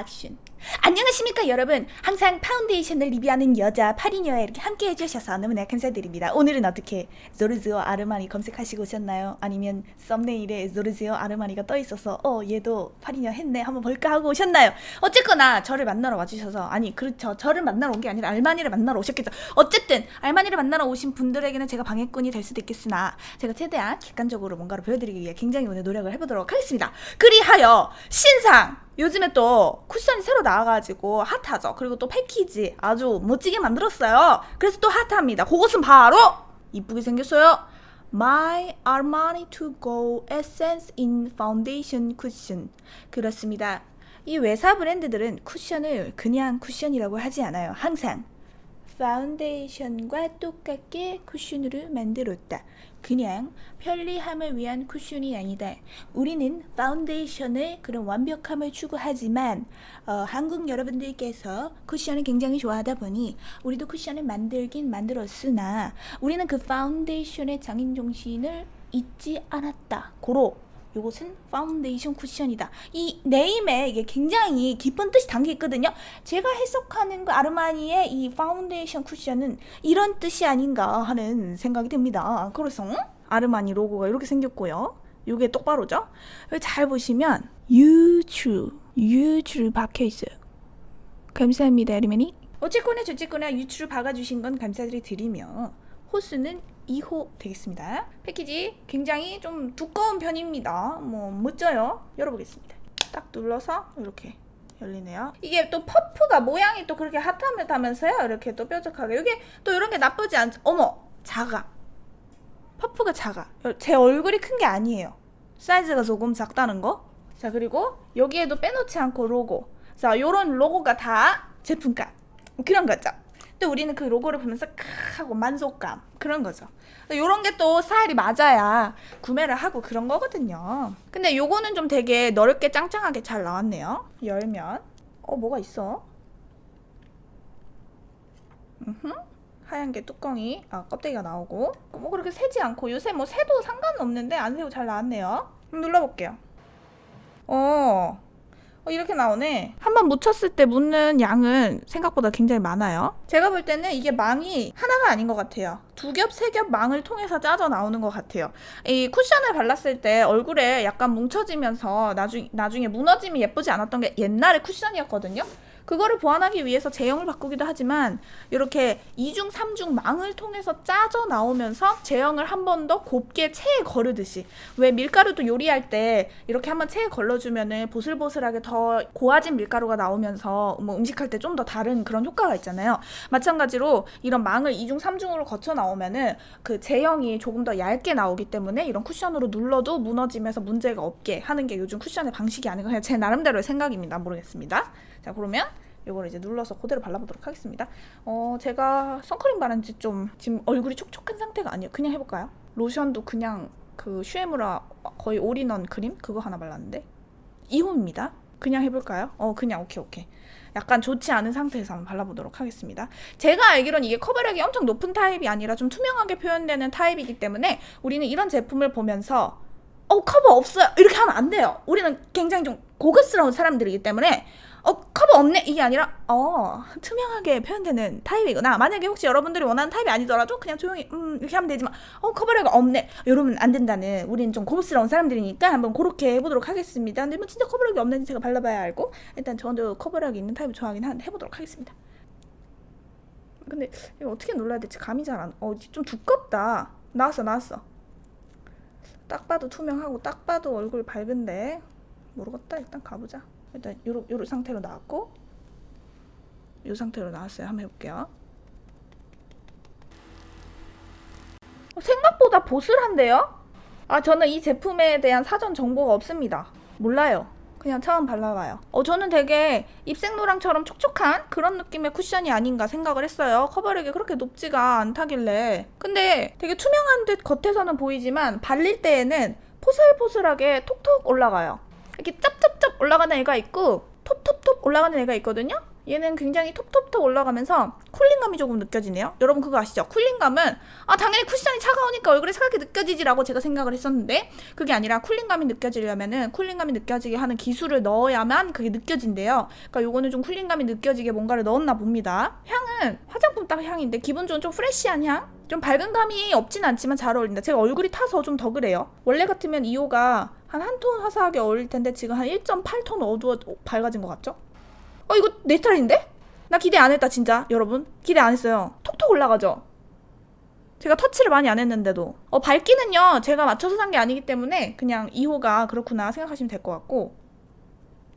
액션. 안녕하십니까 여러분. 항상 파운데이션을 리뷰하는 여자 파리녀에 이렇게 함께 해주셔서 너무나 감사드립니다. 오늘은 어떻게 조르지오 아르마니 검색하시고 오셨나요? 아니면 썸네일에 조르지오 아르마니가 떠 있어서 어 얘도 파리녀 했네 한번 볼까 하고 오셨나요? 어쨌거나 저를 만나러 와주셔서 아니 그렇죠 저를 만나러 온 게 아니라 알마니를 만나러 오셨겠죠. 어쨌든 알마니를 만나러 오신 분들에게는 제가 방해꾼이 될 수도 있겠으나 제가 최대한 객관적으로 뭔가를 보여드리기 위해 굉장히 오늘 노력을 해보도록 하겠습니다. 그리하여 신상 요즘에 또 쿠션이 새로 나 와가지고 핫하죠. 그리고 또 패키지 아주 멋지게 만들었어요. 그래서 또 핫합니다. 그것은 바로 이쁘게 생겼어요. My Armani To Go Essence in Foundation Cushion. 그렇습니다. 이 외사 브랜드들은 쿠션을 그냥 쿠션이라고 하지 않아요. 항상 파운데이션과 똑같게 쿠션으로 만들었다. 그냥 편리함을 위한 쿠션이 아니다. 우리는 파운데이션의 그런 완벽함을 추구하지만 어, 한국 여러분들께서 쿠션을 굉장히 좋아하다 보니 우리도 쿠션을 만들긴 만들었으나 우리는 그 파운데이션의 장인 정신을 잊지 않았다. 고로 요것은 파운데이션 쿠션이다. 이 네임에 이게 굉장히 깊은 뜻이 담겨 있거든요. 제가 해석하는 그 아르마니의 이 파운데이션 쿠션은 이런 뜻이 아닌가 하는 생각이 듭니다. 그래서 아르마니 로고가 이렇게 생겼고요. 요게 똑바로죠? 잘 보시면 유추, 유추를 박혀 있어요. 감사합니다, 아르마니. 어쨌거나 저쨌거나 유추를 박아주신 건 감사드리며 호수는 2호 되겠습니다. 패키지 굉장히 좀 두꺼운 편입니다. 뭐 멋져요. 열어보겠습니다. 딱 눌러서 이렇게 열리네요. 이게 또 퍼프가 모양이 또 그렇게 핫하면서요. 이렇게 또 뾰족하게. 이게 또 이런 게 나쁘지 않. 어머, 작아. 퍼프가 작아. 제 얼굴이 큰 게 아니에요. 사이즈가 조금 작다는 거. 자 그리고 여기에도 빼놓지 않고 로고. 자 요런 로고가 다 제품값. 그런 거죠. 또 우리는 그 로고를 보면서 크 하고 만족감 그런 거죠. 요런 게또 스타일이 맞아야 구매를 하고 그런 거거든요. 근데 요거는 좀 되게 넓게 짱짱하게 잘 나왔네요. 열면 어 뭐가 있어? 음흠. 하얀 게 뚜껑이 아 껍데기가 나오고 뭐 그렇게 새지 않고 요새 뭐 새도 상관은 없는데 안 새고 잘 나왔네요. 눌러볼게요. 어 어, 이렇게 나오네. 한번 묻혔을 때 묻는 양은 생각보다 굉장히 많아요. 제가 볼 때는 이게 망이 하나가 아닌 것 같아요. 두 겹, 세 겹 망을 통해서 짜져 나오는 것 같아요. 이 쿠션을 발랐을 때 얼굴에 약간 뭉쳐지면서 나중, 나중에 무너짐이 예쁘지 않았던 게 옛날에 쿠션이었거든요. 그거를 보완하기 위해서 제형을 바꾸기도 하지만 이렇게 이중삼중 망을 통해서 짜져 나오면서 제형을 한 번 더 곱게 체에 거르듯이 왜 밀가루도 요리할 때 이렇게 한번 체에 걸러주면은 보슬보슬하게 더 고와진 밀가루가 나오면서 뭐 음식할 때 좀 더 다른 그런 효과가 있잖아요. 마찬가지로 이런 망을 이중삼중으로 거쳐 나오면은 그 제형이 조금 더 얇게 나오기 때문에 이런 쿠션으로 눌러도 무너지면서 문제가 없게 하는 게 요즘 쿠션의 방식이 아닌가 제 나름대로의 생각입니다. 모르겠습니다. 자 그러면 요걸 이제 눌러서 그대로 발라보도록 하겠습니다. 어 제가 선크림 바른 지 좀 지금 얼굴이 촉촉한 상태가 아니에요. 그냥 해볼까요? 로션도 그냥 그 슈에무라 거의 올인원 크림 그거 하나 발랐는데 2호입니다. 그냥 해볼까요? 어 그냥 오케이 오케이. 약간 좋지 않은 상태에서 한번 발라보도록 하겠습니다. 제가 알기로는 이게 커버력이 엄청 높은 타입이 아니라 좀 투명하게 표현되는 타입이기 때문에 우리는 이런 제품을 보면서 어 커버 없어요 이렇게 하면 안 돼요. 우리는 굉장히 좀 고급스러운 사람들이기 때문에 어 커버 없네. 이게 아니라 어 투명하게 표현되는 타입이구나. 만약에 혹시 여러분들이 원하는 타입이 아니더라도 그냥 조용히 음 이렇게 하면 되지만 어 커버력이 없네. 이러면 안 된다는 우리는 좀 고급스러운 사람들이니까 한번 그렇게 해보도록 하겠습니다. 근데 뭐 진짜 커버력이 없는지 제가 발라봐야 알고 일단 저도 커버력이 있는 타입을 좋아하긴 하는데 해보도록 하겠습니다. 근데 이거 어떻게 눌러야 될지 감이 잘 안 어 좀 두껍다. 나왔어 나왔어. 딱 봐도 투명하고 딱 봐도 얼굴 밝은데 모르겠다. 일단 가보자 일단 요런 요런 상태로 나왔고 요 상태로 나왔어요. 한번 해볼게요. 어, 생각보다 보슬한데요? 아 저는 이 제품에 대한 사전 정보가 없습니다. 몰라요. 그냥 처음 발라봐요. 어 저는 되게 입생노랑처럼 촉촉한 그런 느낌의 쿠션이 아닌가 생각을 했어요. 커버력이 그렇게 높지가 않다길래. 근데 되게 투명한 듯 겉에서는 보이지만 발릴 때에는 포슬포슬하게 톡톡 올라가요. 이렇게 짭짭짭 올라가는 애가 있고 톱톱톱 올라가는 애가 있거든요. 얘는 굉장히 톱톱톱 올라가면서 쿨링감이 조금 느껴지네요. 여러분 그거 아시죠? 쿨링감은 아 당연히 쿠션이 차가우니까 얼굴에 차갑게 느껴지지라고 제가 생각을 했었는데 그게 아니라 쿨링감이 느껴지려면은 쿨링감이 느껴지게 하는 기술을 넣어야만 그게 느껴진대요. 그러니까 요거는 좀 쿨링감이 느껴지게 뭔가를 넣었나 봅니다. 향은 화장품 딱 향인데 기분 좋은 좀 프레시한 향? 좀 밝은 감이 없진 않지만 잘 어울린다. 제가 얼굴이 타서 좀 더 그래요. 원래 같으면 2호가 한 한 톤 화사하게 어울릴 텐데 지금 한 1.8톤 어두워 밝아진 것 같죠? 어 이거 내 스타일인데? 나 기대 안 했다 진짜 여러분 기대 안 했어요 톡톡 올라가죠 제가 터치를 많이 안 했는데도 어 밝기는요 제가 맞춰서 산 게 아니기 때문에 그냥 2호가 그렇구나 생각하시면 될 것 같고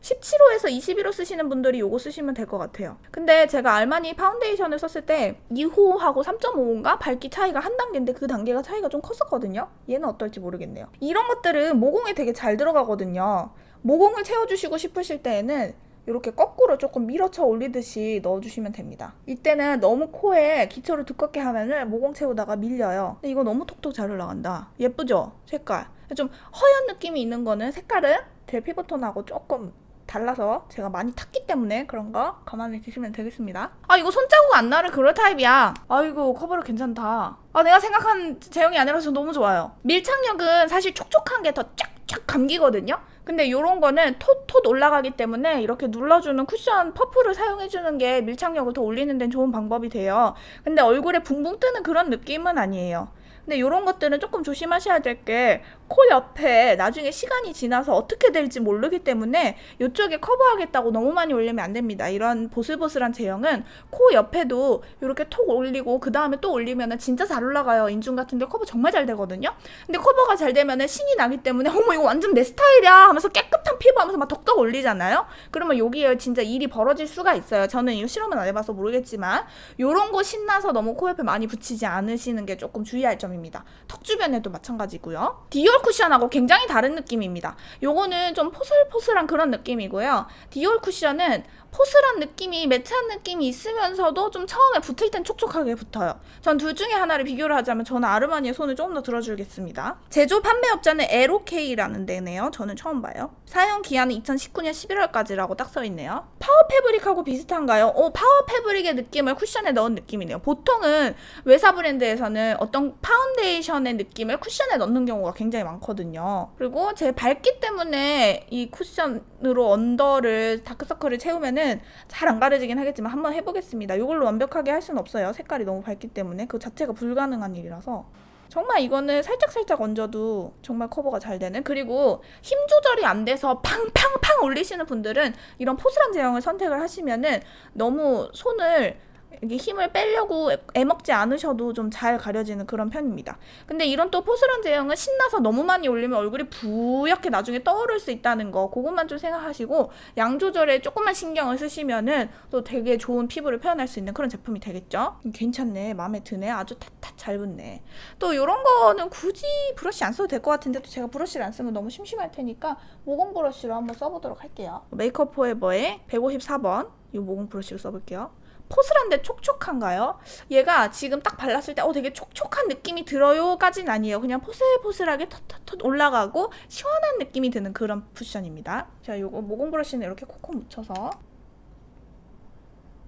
17호에서 21호 쓰시는 분들이 요거 쓰시면 될 것 같아요. 근데 제가 알마니 파운데이션을 썼을 때 2호하고 3.5인가 밝기 차이가 한 단계인데 그 단계가 차이가 좀 컸었거든요. 얘는 어떨지 모르겠네요. 이런 것들은 모공에 되게 잘 들어가거든요. 모공을 채워주시고 싶으실 때에는 이렇게 거꾸로 조금 밀어쳐 올리듯이 넣어주시면 됩니다. 이때는 너무 코에 기초를 두껍게 하면은 모공 채우다가 밀려요. 근데 이거 너무 톡톡 잘 올라간다. 예쁘죠? 색깔. 좀 허연 느낌이 있는 거는 색깔은 제 피부톤하고 조금 달라서 제가 많이 탔기 때문에 그런 거 감안해 주시면 되겠습니다. 아 이거 손자국 안 나는 그럴 타입이야. 아이고 커버력 괜찮다. 아 내가 생각한 제형이 아니라서 너무 좋아요. 밀착력은 사실 촉촉한 게 더 쫙쫙 감기거든요. 근데 요런 거는 톳톳 올라가기 때문에 이렇게 눌러주는 쿠션 퍼프를 사용해주는 게 밀착력을 더 올리는 데는 좋은 방법이 돼요. 근데 얼굴에 붕붕 뜨는 그런 느낌은 아니에요. 근데 이런 것들은 조금 조심하셔야 될 게코 옆에 나중에 시간이 지나서 어떻게 될지 모르기 때문에 이쪽에 커버하겠다고 너무 많이 올리면 안 됩니다. 이런 보슬보슬한 제형은 코 옆에도 이렇게 톡 올리고 그 다음에 또 올리면 진짜 잘 올라가요. 인중 같은데 커버 정말 잘 되거든요. 근데 커버가 잘 되면 신이 나기 때문에 어머 이거 완전 내 스타일이야 하면서 깨끗한 피부 하면서 막 덕덕 올리잖아요. 그러면 여기에 진짜 일이 벌어질 수가 있어요. 저는 이거 실험은 안 해봐서 모르겠지만 요런 거 신나서 너무 코 옆에 많이 붙이지 않으시는 게 조금 주의할 점입니다. 턱 주변에도 마찬가지고요. 디올 쿠션하고 굉장히 다른 느낌입니다. 요거는 좀 포슬포슬한 그런 느낌이고요. 디올 쿠션은 포슬한 느낌이 매트한 느낌이 있으면서도 좀 처음에 붙을 땐 촉촉하게 붙어요. 전 둘 중에 하나를 비교를 하자면 저는 아르마니의 손을 조금 더 들어주겠습니다. 제조 판매업자는 에로케이라는 데네요. 저는 처음 봐요. 사용 기한은 2019년 11월까지라고 딱 써있네요. 파워 패브릭하고 비슷한가요? 오, 파워 패브릭의 느낌을 쿠션에 넣은 느낌이네요. 보통은 외사 브랜드에서는 어떤 파운데이션의 느낌을 쿠션에 넣는 경우가 굉장히 많거든요. 그리고 제 밝기 때문에 이 쿠션으로 언더를 다크서클을 채우면은 잘 안 가려지긴 하겠지만 한번 해보겠습니다. 이걸로 완벽하게 할 수는 없어요. 색깔이 너무 밝기 때문에 그 자체가 불가능한 일이라서 정말 이거는 살짝살짝 얹어도 정말 커버가 잘 되는 그리고 힘 조절이 안 돼서 팡팡팡 올리시는 분들은 이런 포슬한 제형을 선택을 하시면은 너무 손을 이게 힘을 빼려고 애먹지 않으셔도 좀 잘 가려지는 그런 편입니다. 근데 이런 또 포슬한 제형은 신나서 너무 많이 올리면 얼굴이 부옇게 나중에 떠오를 수 있다는 거 그것만 좀 생각하시고 양 조절에 조금만 신경을 쓰시면은 또 되게 좋은 피부를 표현할 수 있는 그런 제품이 되겠죠? 괜찮네. 마음에 드네. 아주 탓탓 잘 붙네. 또 이런 거는 굳이 브러쉬 안 써도 될 것 같은데 또 제가 브러쉬를 안 쓰면 너무 심심할 테니까 모공 브러쉬로 한번 써보도록 할게요. 메이크업 포에버의 154번 이 모공 브러쉬로 써볼게요 포슬한데 촉촉한가요? 얘가 지금 딱 발랐을 때 어 되게 촉촉한 느낌이 들어요까진 아니에요. 그냥 포슬포슬하게 텄텄텄 올라가고 시원한 느낌이 드는 그런 쿠션입니다. 자, 요거 모공 브러쉬는 이렇게 콕콕 묻혀서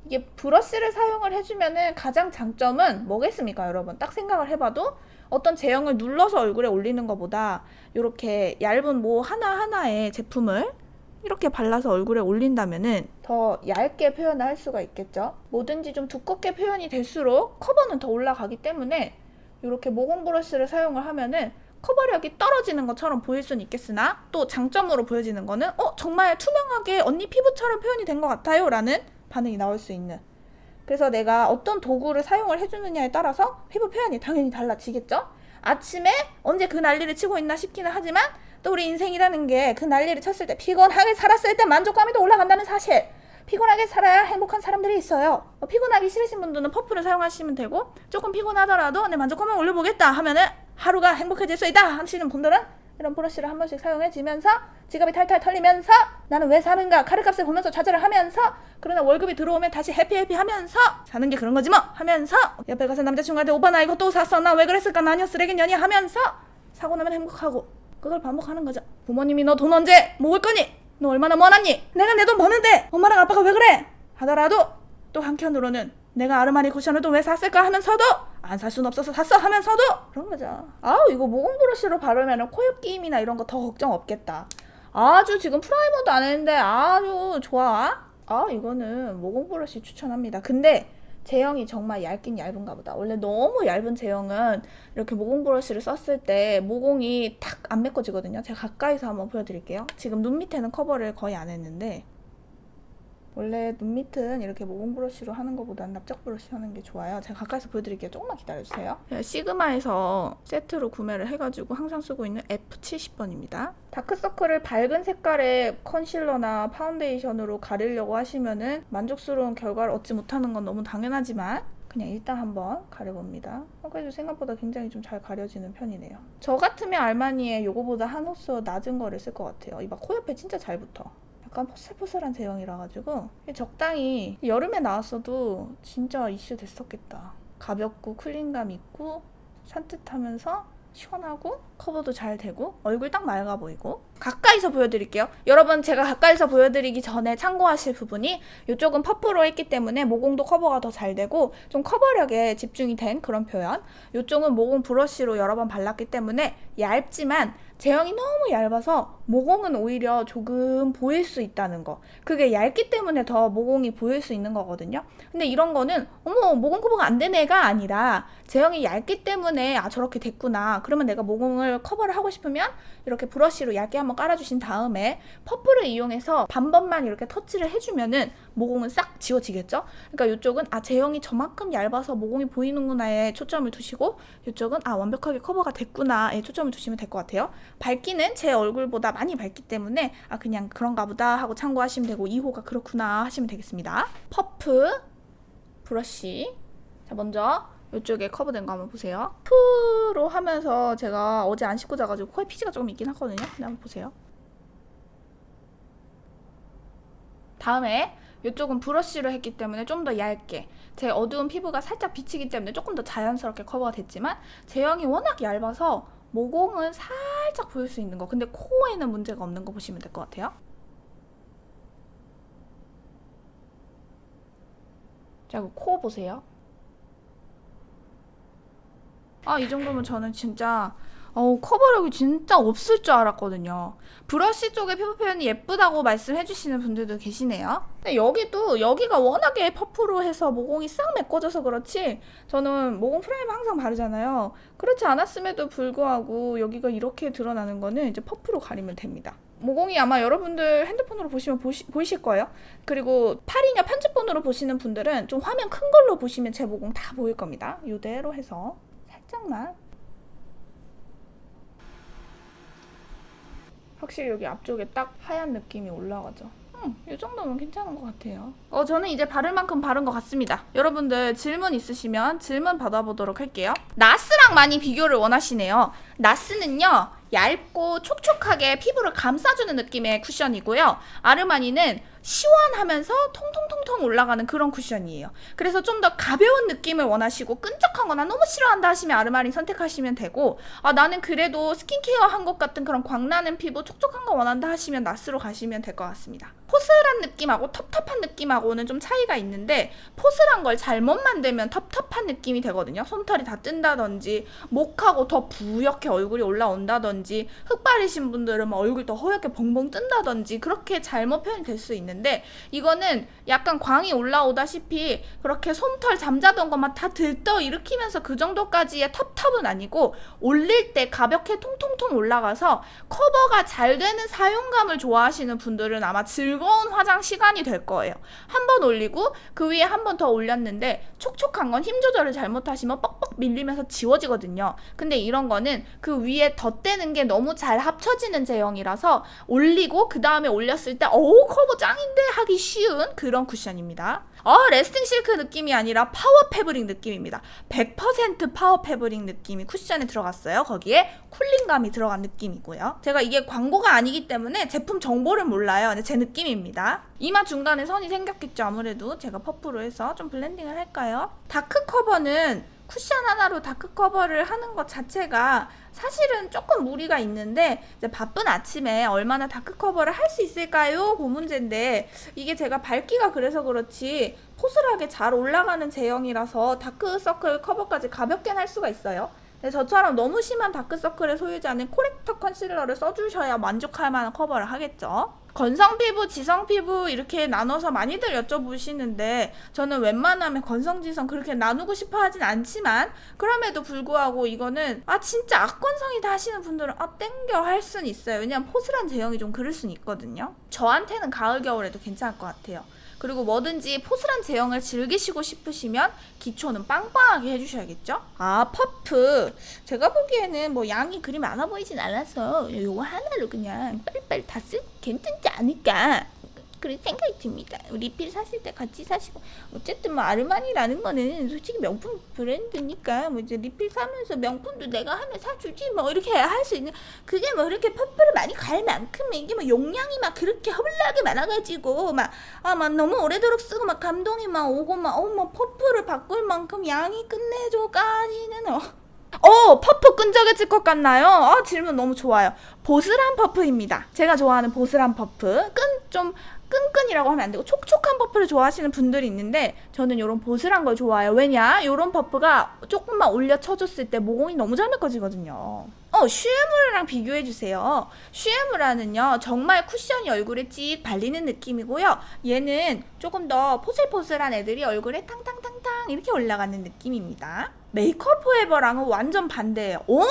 이게 브러쉬를 사용을 해주면은 가장 장점은 뭐겠습니까, 여러분? 딱 생각을 해봐도 어떤 제형을 눌러서 얼굴에 올리는 것보다 이렇게 얇은 뭐 하나하나의 제품을 이렇게 발라서 얼굴에 올린다면은 더 얇게 표현을 할 수가 있겠죠. 뭐든지 좀 두껍게 표현이 될수록 커버는 더 올라가기 때문에 이렇게 모공 브러쉬를 사용을 하면은 커버력이 떨어지는 것처럼 보일 수는 있겠으나 또 장점으로 보여지는 거는 어 정말 투명하게 언니 피부처럼 표현이 된 것 같아요 라는 반응이 나올 수 있는 그래서 내가 어떤 도구를 사용을 해주느냐에 따라서 피부 표현이 당연히 달라지겠죠 아침에 언제 그 난리를 치고 있나 싶기는 하지만 또 우리 인생이라는 게 그 난리를 쳤을 때 피곤하게 살았을 때 만족감이 또 올라간다는 사실. 피곤하게 살아야 행복한 사람들이 있어요. 어, 피곤하기 싫으신 분들은 퍼프를 사용하시면 되고 조금 피곤하더라도 내 만족감을 올려보겠다 하면은 하루가 행복해질 수 있다 하시는 분들은 이런 브러쉬를 한 번씩 사용해지면서 지갑이 탈탈 털리면서 나는 왜 사는가 카드값을 보면서 좌절을 하면서 그러나 월급이 들어오면 다시 해피해피 하면서 사는 게 그런 거지 뭐 하면서 옆에 가서 남자친구한테 오빠 나 이거 또 샀어. 나 왜 그랬을까? 나 아니야 쓰레기 년이 하면서 사고 나면 행복하고 그걸 반복하는 거죠 부모님이 너 돈 언제 모을 거니 너 얼마나 모아놨니 내가 내 돈 버는데 엄마랑 아빠가 왜 그래 하더라도 또 한켠으로는 내가 아르마니 쿠션을 또 왜 샀을까 하면서도 안 살 순 없어서 샀어 하면서도 그런 거죠. 아우 이거 모공 브러쉬로 바르면 코옆 끼임이나 이런 거 더 걱정 없겠다. 아주 지금 프라이머도 안 했는데 아주 좋아. 아 이거는 모공 브러쉬 추천합니다. 근데 제형이 정말 얇긴 얇은가 보다. 원래 너무 얇은 제형은 이렇게 모공 브러쉬를 썼을 때 모공이 탁 안 메꿔지거든요. 제가 가까이서 한번 보여드릴게요. 지금 눈 밑에는 커버를 거의 안 했는데 원래 눈 밑은 이렇게 모공 브러쉬로 하는 것보다는 납작 브러쉬 하는 게 좋아요. 제가 가까이서 보여드릴게요. 조금만 기다려주세요. 제가 시그마에서 세트로 구매를 해가지고 항상 쓰고 있는 F70번입니다. 다크서클을 밝은 색깔의 컨실러나 파운데이션으로 가리려고 하시면은 만족스러운 결과를 얻지 못하는 건 너무 당연하지만 그냥 일단 한번 가려봅니다. 어, 그래도 생각보다 굉장히 좀 잘 가려지는 편이네요. 저 같으면 알마니에 요거보다 한 호수 낮은 거를 쓸 것 같아요. 이 막 코옆에 진짜 잘 붙어. 약간 포슬포슬한 제형이라 가지고 적당히 여름에 나왔어도 진짜 이슈 됐었겠다. 가볍고 쿨링감 있고 산뜻하면서 시원하고 커버도 잘 되고 얼굴 딱 맑아 보이고 가까이서 보여드릴게요. 여러분 제가 가까이서 보여드리기 전에 참고하실 부분이 이쪽은 퍼프로 했기 때문에 모공도 커버가 더 잘 되고 좀 커버력에 집중이 된 그런 표현. 이쪽은 모공 브러쉬로 여러 번 발랐기 때문에 얇지만 제형이 너무 얇아서 모공은 오히려 조금 보일 수 있다는 거. 그게 얇기 때문에 더 모공이 보일 수 있는 거거든요. 근데 이런 거는 어머 모공 커버가 안 된 애가 아니라 제형이 얇기 때문에 아 저렇게 됐구나. 그러면 내가 모공을 커버를 하고 싶으면 이렇게 브러쉬로 얇게 한번 깔아주신 다음에 퍼프를 이용해서 반번만 이렇게 터치를 해주면은 모공은 싹 지워지겠죠. 그러니까 이쪽은 아 제형이 저만큼 얇아서 모공이 보이는구나에 초점을 두시고 이쪽은 아 완벽하게 커버가 됐구나에 초점을 두시면 될 것 같아요. 밝기는 제 얼굴보다 많이 밝기 때문에 아 그냥 그런가 보다 하고 참고하시면 되고 2호가 그렇구나 하시면 되겠습니다. 퍼프 브러쉬 자 먼저 이쪽에 커버된 거 한번 보세요. 프로 하면서 제가 어제 안 씻고 자가지고 코에 피지가 조금 있긴 하거든요. 근데 한번 보세요. 다음에 이쪽은 브러쉬로 했기 때문에 좀 더 얇게 제 어두운 피부가 살짝 비치기 때문에 조금 더 자연스럽게 커버가 됐지만 제형이 워낙 얇아서 모공은 살짝 보일 수 있는 거 근데 코에는 문제가 없는 거 보시면 될 것 같아요. 자, 그코 보세요. 아, 이 정도면 저는 진짜 어우, 커버력이 진짜 없을 줄 알았거든요. 브러쉬 쪽에 피부 표현이 예쁘다고 말씀해 주시는 분들도 계시네요. 근데 여기도 여기가 워낙에 퍼프로 해서 모공이 싹 메꿔져서 그렇지 저는 모공 프라이머 항상 바르잖아요. 그렇지 않았음에도 불구하고 여기가 이렇게 드러나는 거는 이제 퍼프로 가리면 됩니다. 모공이 아마 여러분들 핸드폰으로 보시면 보시, 보이실 거예요. 그리고 팔이냐 편집본으로 보시는 분들은 좀 화면 큰 걸로 보시면 제 모공 다 보일 겁니다. 이대로 해서 살짝만 확실히 여기 앞쪽에 딱 하얀 느낌이 올라가죠. 음, 이 정도면 괜찮은 것 같아요. 어, 저는 이제 바를 만큼 바른 것 같습니다. 여러분들 질문 있으시면 질문 받아보도록 할게요. 나스랑 많이 비교를 원하시네요. 나스는요, 얇고 촉촉하게 피부를 감싸주는 느낌의 쿠션이고요. 아르마니는 시원하면서 통통통통 올라가는 그런 쿠션이에요. 그래서 좀 더 가벼운 느낌을 원하시고 끈적한 거나 너무 싫어한다 하시면 아르마니 선택하시면 되고 아 나는 그래도 스킨케어 한 것 같은 그런 광나는 피부 촉촉한 거 원한다 하시면 나스로 가시면 될 것 같습니다. 포슬한 느낌하고 텁텁한 느낌하고는 좀 차이가 있는데 포슬한 걸 잘못 만들면 텁텁한 느낌이 되거든요. 솜털이 다 뜬다든지 목하고 더 부옇게 얼굴이 올라온다든지 흑발이신 분들은 막 얼굴 더 허옇게 벙벙 뜬다든지 그렇게 잘못 표현이 될 수 있는데 이거는 약간 광이 올라오다시피 그렇게 솜털 잠자던 것만 다 들떠 일으키면서 그 정도까지의 텁텁은 아니고 올릴 때 가볍게 통통통 올라가서 커버가 잘 되는 사용감을 좋아하시는 분들은 아마 즐거운 화장 시간이 될 거예요. 한 번 올리고 그 위에 한 번 더 올렸는데 촉촉한 건 힘 조절을 잘못하시면 뻑뻑 밀리면서 지워지거든요. 근데 이런 거는 그 위에 덧대는 게 너무 잘 합쳐지는 제형이라서 올리고 그 다음에 올렸을 때 어우 커버 짱인데 하기 쉬운 그런 쿠션입니다. 어, 레스팅 실크 느낌이 아니라 파워 패브릭 느낌입니다. 100% 파워 패브릭 느낌이 쿠션에 들어갔어요. 거기에 쿨링감이 들어간 느낌이고요. 제가 이게 광고가 아니기 때문에 제품 정보를 몰라요. 근데 제 느낌입니다. 이마 중간에 선이 생겼겠죠. 아무래도 제가 퍼프로 해서 좀 블렌딩을 할까요? 다크 커버는 쿠션 하나로 다크 커버를 하는 것 자체가 사실은 조금 무리가 있는데 바쁜 아침에 얼마나 다크 커버를 할 수 있을까요? 그 문제인데 이게 제가 밝기가 그래서 그렇지 포슬하게 잘 올라가는 제형이라서 다크 서클 커버까지 가볍게 할 수가 있어요. 저처럼 너무 심한 다크서클의 소유자는 코렉터 컨실러를 써주셔야 만족할 만한 커버를 하겠죠. 건성 피부, 지성 피부 이렇게 나눠서 많이들 여쭤보시는데 저는 웬만하면 건성, 지성 그렇게 나누고 싶어 하진 않지만 그럼에도 불구하고 이거는 아 진짜 악건성이다 하시는 분들은 아 땡겨 할 순 있어요. 왜냐면 포슬한 제형이 좀 그럴 순 있거든요. 저한테는 가을 겨울에도 괜찮을 것 같아요. 그리고 뭐든지 포슬한 제형을 즐기시고 싶으시면 기초는 빵빵하게 해주셔야겠죠? 아 퍼프 제가 보기에는 뭐 양이 그리 많아 보이진 않아서 요거 하나로 그냥 빨리빨리 다 쓰 괜찮지 않을까 그런 생각이 듭니다. 리필 사실 때 같이 사시고 어쨌든 뭐 아르마니라는 거는 솔직히 명품 브랜드니까 뭐 이제 리필 사면서 명품도 내가 하면 사주지 뭐 이렇게 할 수 있는 그게 뭐 이렇게 퍼프를 많이 갈 만큼 이게 뭐 용량이 막 그렇게 허블나게 많아가지고 막 아 막 너무 오래도록 쓰고 막 감동이 막 오고 막 어머 퍼프를 바꿀 만큼 양이 끝내줘까지는 어. 어, 퍼프 끈적여질 것 같나요? 아, 질문 너무 좋아요. 보슬한 퍼프입니다. 제가 좋아하는 보슬한 퍼프. 끈 좀 끈끈이라고 하면 안 되고 촉촉한 퍼프를 좋아하시는 분들이 있는데 저는 이런 보슬한 걸 좋아해요. 왜냐? 이런 퍼프가 조금만 올려 쳐줬을 때 모공이 너무 잘 메꿔지거든요. 어, 슈에무라랑 비교해 주세요. 슈에무라는요, 정말 쿠션이 얼굴에 찍 발리는 느낌이고요. 얘는 조금 더 포슬포슬한 애들이 얼굴에 탕탕탕탕 이렇게 올라가는 느낌입니다. 메이크업 포에버랑은 완전 반대예요. 오!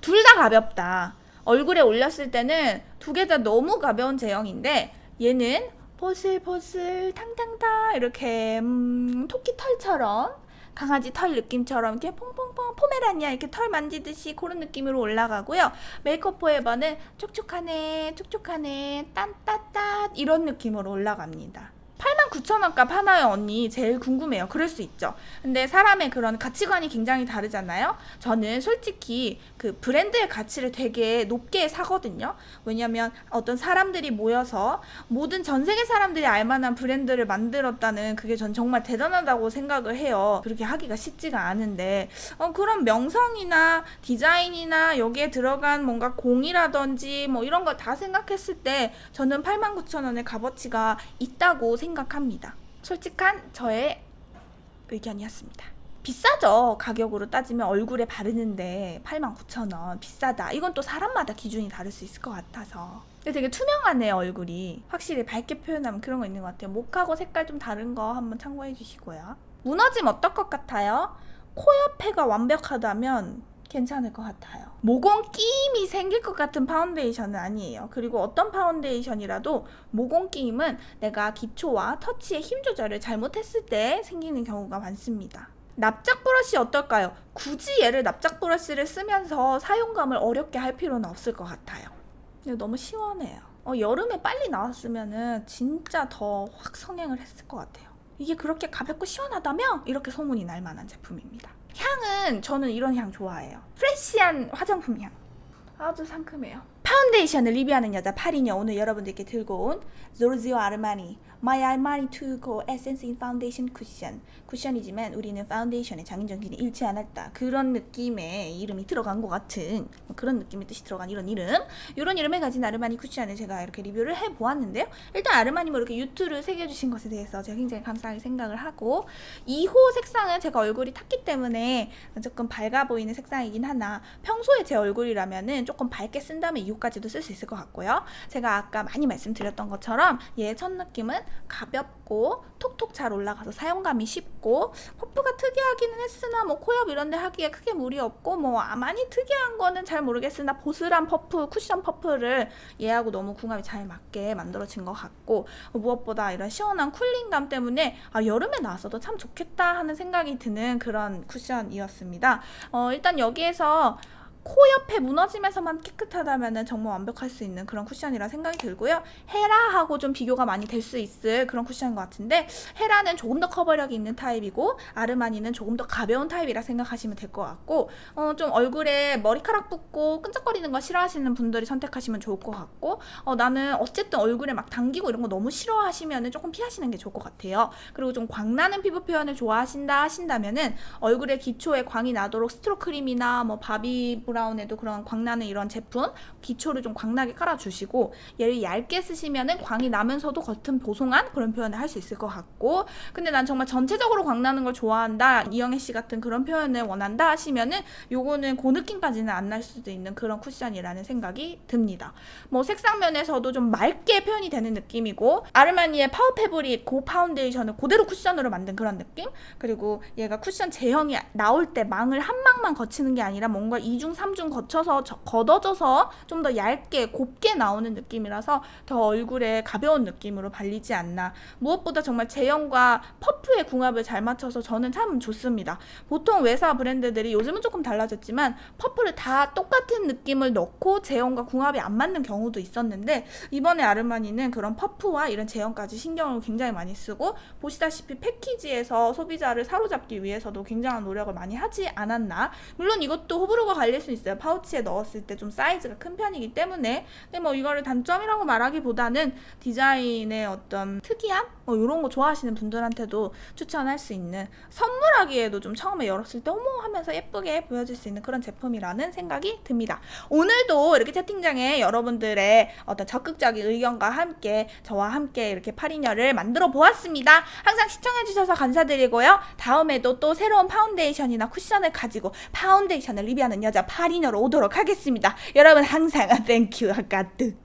둘 다 가볍다. 얼굴에 올렸을 때는 두 개 다 너무 가벼운 제형인데 얘는 포슬포슬 탕탕탕 이렇게 음, 토끼 털처럼 강아지 털 느낌처럼 이렇게 퐁퐁퐁 포메라니아 이렇게 털 만지듯이 그런 느낌으로 올라가고요. 메이크업 포에버는 촉촉하네 촉촉하네 딴따따 이런 느낌으로 올라갑니다. 89,000원 값 하나요 언니? 제일 궁금해요. 그럴 수 있죠. 근데 사람의 그런 가치관이 굉장히 다르잖아요. 저는 솔직히 그 브랜드의 가치를 되게 높게 사거든요. 왜냐면 어떤 사람들이 모여서 모든 전 세계 사람들이 알만한 브랜드를 만들었다는 그게 전 정말 대단하다고 생각을 해요. 그렇게 하기가 쉽지가 않은데. 어, 그런 명성이나 디자인이나 여기에 들어간 뭔가 공이라든지 뭐 이런 걸 다 생각했을 때 저는 89,000원의 값어치가 있다고 생각합니다. 솔직한 저의 의견이었습니다. 비싸죠. 가격으로 따지면 얼굴에 바르는데 89,000원 비싸다. 이건 또 사람마다 기준이 다를 수 있을 것 같아서. 근데 되게 투명하네요, 얼굴이. 확실히 밝게 표현하면 그런 거 있는 것 같아요. 목하고 색깔 좀 다른 거 한번 참고해 주시고요. 무너짐 어떨 것 같아요? 코 옆에가 완벽하다면 괜찮을 것 같아요. 모공 끼임이 생길 것 같은 파운데이션은 아니에요. 그리고 어떤 파운데이션이라도 모공 끼임은 내가 기초와 터치의 힘 조절을 잘못했을 때 생기는 경우가 많습니다. 납작 브러쉬 어떨까요? 굳이 얘를 납작 브러쉬를 쓰면서 사용감을 어렵게 할 필요는 없을 것 같아요. 너무 시원해요. 어, 여름에 빨리 나왔으면은 진짜 더 확 성행을 했을 것 같아요. 이게 그렇게 가볍고 시원하다며? 이렇게 소문이 날 만한 제품입니다. 향은 저는 이런 향 좋아해요. 프레시한 화장품 향. 아주 상큼해요. 파운데이션을 리뷰하는 여자 파리녀 오늘 여러분들께 들고 온 조르지오 아르마니 My Armani To Go Essence in Foundation Cushion. 쿠션이지만 우리는 파운데이션의 장인 정신이 잃지 않았다. 그런 느낌의 이름이 들어간 것 같은 뭐 그런 느낌의 뜻이 들어간 이런 이름. 이런 이름을 가진 아르마니 쿠션을 제가 이렇게 리뷰를 해 보았는데요. 일단 아르마니 뭐 이렇게 유투를 새겨 주신 것에 대해서 제가 굉장히 감사하게 생각을 하고 2호 색상은 제가 얼굴이 탔기 때문에 조금 밝아 보이는 색상이긴 하나 평소에 제 얼굴이라면은 조금 밝게 쓴 다음에 2호까지도 쓸 수 있을 것 같고요. 제가 아까 많이 말씀드렸던 것처럼 얘 첫 느낌은 가볍고 톡톡 잘 올라가서 사용감이 쉽고 퍼프가 특이하기는 했으나 뭐 코옆 이런 데 하기에 크게 무리 없고 뭐 아, 많이 특이한 거는 잘 모르겠으나 보슬한 퍼프 쿠션 퍼프를 얘하고 너무 궁합이 잘 맞게 만들어진 것 같고 무엇보다 이런 시원한 쿨링감 때문에 아 여름에 나왔어도 참 좋겠다 하는 생각이 드는 그런 쿠션이었습니다. 어, 일단 여기에서 코 옆에 무너지면서만 깨끗하다면 정말 완벽할 수 있는 그런 쿠션이라 생각이 들고요. 헤라하고 좀 비교가 많이 될 수 있을 그런 쿠션인 것 같은데 헤라는 조금 더 커버력이 있는 타입이고 아르마니는 조금 더 가벼운 타입이라 생각하시면 될 것 같고 어, 좀 얼굴에 머리카락 붙고 끈적거리는 거 싫어하시는 분들이 선택하시면 좋을 것 같고 어, 나는 어쨌든 얼굴에 막 당기고 이런 거 너무 싫어하시면 조금 피하시는 게 좋을 것 같아요. 그리고 좀 광나는 피부 표현을 좋아하신다 하신다면은 얼굴에 기초에 광이 나도록 스트로 크림이나 뭐 바비 브라운에도 그런 광나는 이런 제품 기초를 좀 광나게 깔아주시고 얘를 얇게 쓰시면은 광이 나면서도 겉은 보송한 그런 표현을 할 수 있을 것 같고 근데 난 정말 전체적으로 광나는 걸 좋아한다 이영애 씨 같은 그런 표현을 원한다 하시면은 요거는 그 느낌까지는 안 날 수도 있는 그런 쿠션이라는 생각이 듭니다. 뭐 색상 면에서도 좀 맑게 표현이 되는 느낌이고 아르마니의 파워 패브릭 고 파운데이션을 그대로 쿠션으로 만든 그런 느낌 그리고 얘가 쿠션 제형이 나올 때 망을 한 망만 거치는 게 아니라 뭔가 2중 3중 거쳐서 저- 걷어져서 좀 더 얇게 곱게 나오는 느낌이라서 더 얼굴에 가벼운 느낌으로 발리지 않나. 무엇보다 정말 제형과 퍼프의 궁합을 잘 맞춰서 저는 참 좋습니다. 보통 외사 브랜드들이 요즘은 조금 달라졌지만 퍼프를 다 똑같은 느낌을 넣고 제형과 궁합이 안 맞는 경우도 있었는데 이번에 아르마니는 그런 퍼프와 이런 제형까지 신경을 굉장히 많이 쓰고 보시다시피 패키지에서 소비자를 사로잡기 위해서도 굉장한 노력을 많이 하지 않았나. 물론 이것도 호불호가 갈릴 수 있어요. 파우치에 넣었을 때 좀 사이즈가 큰 편이기 때문에. 근데 뭐 이거를 단점이라고 말하기보다는 디자인의 어떤 특이함 뭐 이런 거 좋아하시는 분들한테도 추천할 수 있는 선물하기에도 좀 처음에 열었을 때 어머 하면서 예쁘게 보여줄 수 있는 그런 제품이라는 생각이 듭니다. 오늘도 이렇게 채팅장에 여러분들의 어떤 적극적인 의견과 함께 저와 함께 이렇게 파리녀를 만들어 보았습니다. 항상 시청해주셔서 감사드리고요. 다음에도 또 새로운 파운데이션이나 쿠션을 가지고 파운데이션을 리뷰하는 여자 파리녀로 오도록 하겠습니다. 여러분 항상 땡큐 아까뜨.